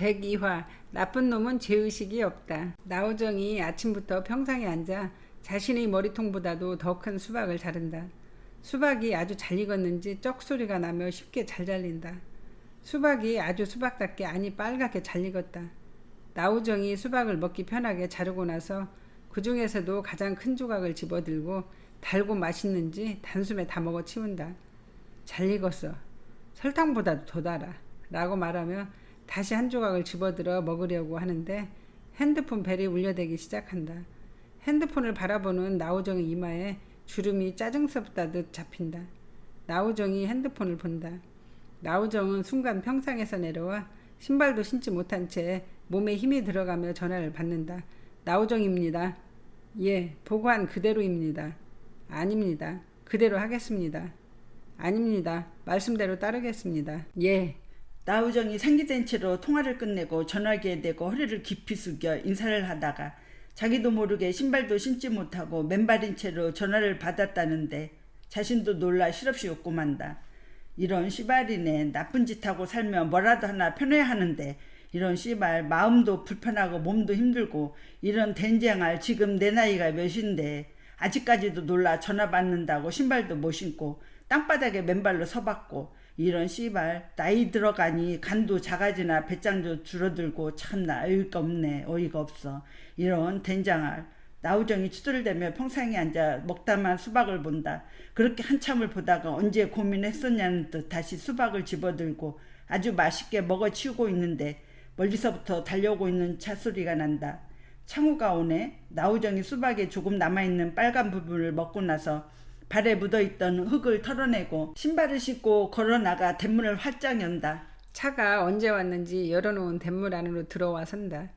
102화 나쁜 놈은 죄의식이 없다. 나우정이 아침부터 평상에 앉아 자신의 머리통보다도 더 큰 수박을 자른다. 수박이 아주 잘 익었는지 쩍 소리가 나며 쉽게 잘 잘린다. 수박이 아주 수박답게 아니 빨갛게 잘 익었다. 나우정이 수박을 먹기 편하게 자르고 나서 그 중에서도 가장 큰 조각을 집어들고 달고 맛있는지 단숨에 다 먹어 치운다. 잘 익었어. 설탕보다도 더 달아. 라고 말하며 다시 한 조각을 집어들어 먹으려고 하는데 핸드폰 벨이 울려대기 시작한다. 핸드폰을 바라보는 나우정의 이마에 주름이 짜증스럽다듯 잡힌다. 나우정이 핸드폰을 본다. 나우정은 순간 평상에서 내려와 신발도 신지 못한 채 몸에 힘이 들어가며 전화를 받는다. 나우정입니다. 예, 보고한 그대로입니다. 아닙니다. 그대로 하겠습니다. 아닙니다. 말씀대로 따르겠습니다. 예, 나우정이 상기된 채로 통화를 끝내고 전화기에 대고 허리를 깊이 숙여 인사를 하다가 자기도 모르게 신발도 신지 못하고 맨발인 채로 전화를 받았다는데 자신도 놀라 실없이 웃고 만다. 이런 씨발이네 나쁜 짓 하고 살면 뭐라도 하나 편해야 하는데 이런 씨발 마음도 불편하고 몸도 힘들고 이런 된장할 지금 내 나이가 몇인데 아직까지도 놀라 전화 받는다고 신발도 못 신고 땅바닥에 맨발로 서봤고 이런 씨발 나이 들어가니 간도 작아지나 배짱도 줄어들고 참나 어이가 없네 어이가 없어. 이런 된장알. 나우정이 추들대며 평상에 앉아 먹다만 수박을 본다. 그렇게 한참을 보다가 언제 고민했었냐는 듯 다시 수박을 집어들고 아주 맛있게 먹어치우고 있는데 멀리서부터 달려오고 있는 차 소리가 난다. 창우가 오네. 나우정이 수박에 조금 남아있는 빨간 부분을 먹고 나서 발에 묻어있던 흙을 털어내고 신발을 신고 걸어나가 대문을 활짝 연다. 차가 언제 왔는지 열어놓은 대문 안으로 들어와 선다.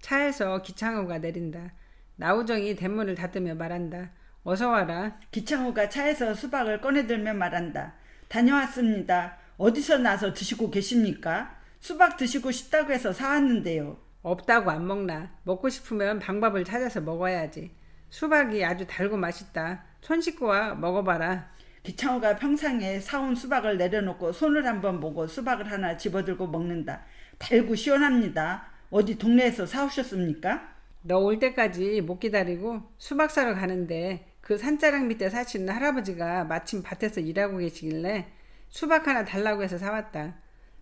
차에서 기창호가 내린다. 나우정이 대문을 닫으며 말한다. 어서 와라. 기창호가 차에서 수박을 꺼내들며 말한다. 다녀왔습니다. 어디서 나서 드시고 계십니까? 수박 드시고 싶다고 해서 사왔는데요. 없다고 안 먹나. 먹고 싶으면 방법을 찾아서 먹어야지. 수박이 아주 달고 맛있다. 손 씻고 와 먹어봐라. 기창호가 평상에 사온 수박을 내려놓고 손을 한번 보고 수박을 하나 집어들고 먹는다. 달고 시원합니다. 어디 동네에서 사오셨습니까? 너 올 때까지 못 기다리고 수박 사러 가는데 그 산자락 밑에 사시는 할아버지가 마침 밭에서 일하고 계시길래 수박 하나 달라고 해서 사왔다.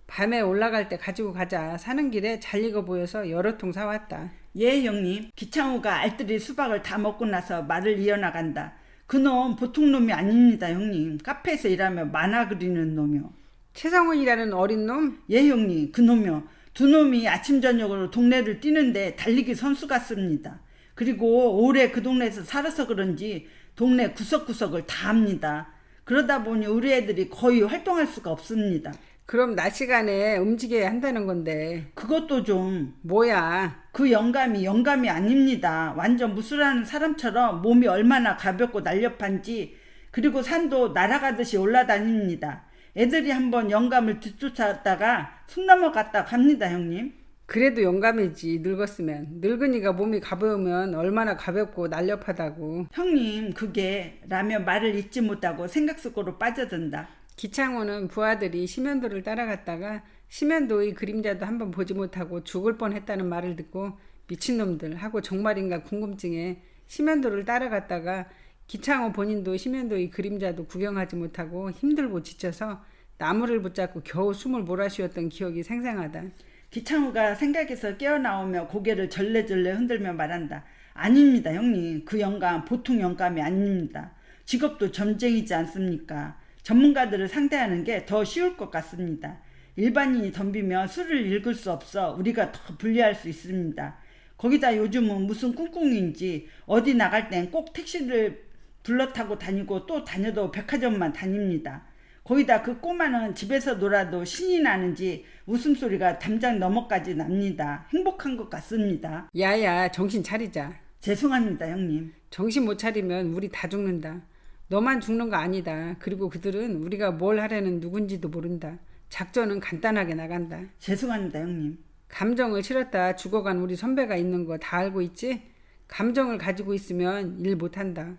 밤에 올라갈 때 가지고 가자. 사는 길에 잘 익어 보여서 여러 통 사왔다. 예, 형님. 기창호가 알뜰히 수박을 다 먹고 나서 말을 이어나간다. 그놈 보통 놈이 아닙니다, 형님. 카페에서 일하며 만화 그리는 놈이요. 최성훈이라는 어린 놈? 예, 형님. 그 놈이요. 두 놈이 아침 저녁으로 동네를 뛰는데 달리기 선수 같습니다. 그리고 오래 그 동네에서 살아서 그런지 동네 구석구석을 다 합니다. 그러다 보니 우리 애들이 거의 활동할 수가 없습니다. 그럼 낮 시간에 움직여야 한다는 건데 그것도 좀 뭐야? 그 영감이 영감이 아닙니다. 완전 무술하는 사람처럼 몸이 얼마나 가볍고 날렵한지 그리고 산도 날아가듯이 올라다닙니다. 애들이 한번 영감을 뒤쫓았다가 숨 넘어갔다 갑니다, 형님. 그래도 영감이지 늙었으면 늙은이가 몸이 가벼우면 얼마나 가볍고 날렵하다고 형님, 그게 라며 말을 잊지 못하고 생각 속으로 빠져든다. 기창호는 부하들이 심연도를 따라갔다가 심연도의 그림자도 한번 보지 못하고 죽을 뻔했다는 말을 듣고 미친놈들 하고 정말인가 궁금증에 심연도를 따라갔다가 기창호 본인도 심연도의 그림자도 구경하지 못하고 힘들고 지쳐서 나무를 붙잡고 겨우 숨을 몰아쉬었던 기억이 생생하다. 기창호가 생각에서 깨어나오며 고개를 절레절레 흔들며 말한다. 아닙니다, 형님. 그 영감 보통 영감이 아닙니다. 직업도 점쟁이지 않습니까? 전문가들을 상대하는 게 더 쉬울 것 같습니다. 일반인이 덤비면 수를 읽을 수 없어 우리가 더 불리할 수 있습니다. 거기다 요즘은 무슨 꿍꿍인지 어디 나갈 땐 꼭 택시를 불러 타고 다니고 또 다녀도 백화점만 다닙니다. 거기다 그 꼬마는 집에서 놀아도 신이 나는지 웃음소리가 담장 너머까지 납니다. 행복한 것 같습니다. 야야 정신 차리자. 죄송합니다, 형님. 정신 못 차리면 우리 다 죽는다. 너만 죽는 거 아니다. 그리고 그들은 우리가 뭘 하려는 누군지도 모른다. 작전은 간단하게 나간다. 죄송합니다, 형님. 감정을 실었다 죽어간 우리 선배가 있는 거 다 알고 있지? 감정을 가지고 있으면 일 못한다.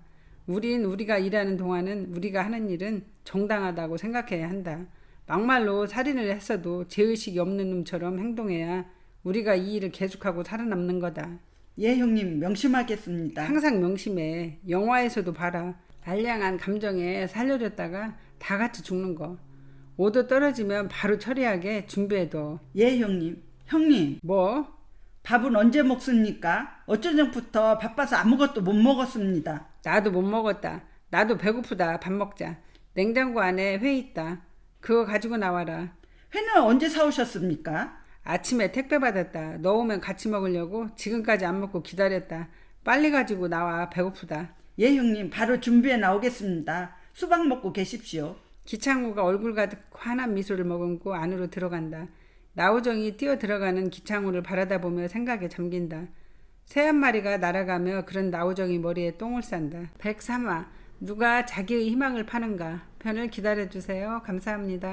우린 우리가 일하는 동안은 우리가 하는 일은 정당하다고 생각해야 한다. 막말로 살인을 했어도 죄의식이 없는 놈처럼 행동해야 우리가 이 일을 계속하고 살아남는 거다. 예, 형님 명심하겠습니다. 항상 명심해. 영화에서도 봐라. 알량한 감정에 살려줬다가 다 같이 죽는 거. 오도 떨어지면 바로 처리하게 준비해둬. 예, 형님. 형님, 뭐? 밥은 언제 먹습니까? 어쩌전부터 바빠서 아무것도 못 먹었습니다. 나도 못 먹었다. 나도 배고프다. 밥 먹자. 냉장고 안에 회 있다. 그거 가지고 나와라. 회는 언제 사오셨습니까? 아침에 택배 받았다. 넣으면 같이 먹으려고 지금까지 안 먹고 기다렸다. 빨리 가지고 나와. 배고프다. 예, 형님. 바로 준비해 나오겠습니다. 수박 먹고 계십시오. 기창우가 얼굴 가득 환한 미소를 머금고 안으로 들어간다. 나우정이 뛰어 들어가는 기창우를 바라다보며 생각에 잠긴다. 새 한 마리가 날아가며 그런 나우정이 머리에 똥을 싼다. 103화 누가 자기의 희망을 파는가 편을 기다려주세요. 감사합니다.